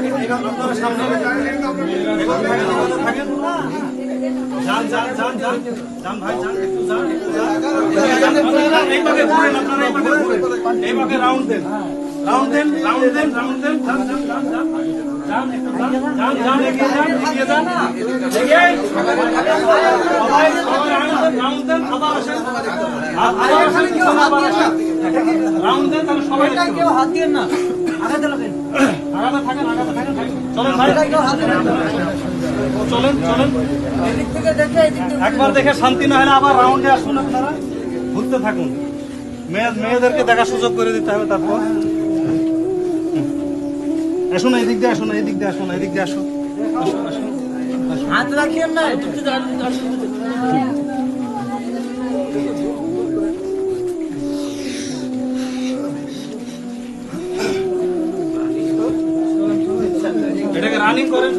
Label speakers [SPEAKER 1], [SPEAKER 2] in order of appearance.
[SPEAKER 1] আগে এইভাবে রাউন্ড দেন রাউন্ড দেন রাউন্ড দেন রাউন্ড তাহলে সবাই
[SPEAKER 2] কেউ হাত দিয়ে না। আগাতে লাগেন
[SPEAKER 1] চলেন চলেন।
[SPEAKER 2] এদিক দেখে এদিক
[SPEAKER 1] একবার দেখে শান্তি না হলে আবার রাউন্ডে আসুন আপনারা। ঘুরতে থাকুন। মেয়ে মেয়েদেরকে দেখার সুযোগ করে দিতে হবে তারপর। আসুন এদিক দিয়ে আসুন এই দিক দিয়ে আসুন এই দিক দিয়ে আসুন।
[SPEAKER 2] হাত রাখিয়েন না।
[SPEAKER 1] এটাকে রানিং করেন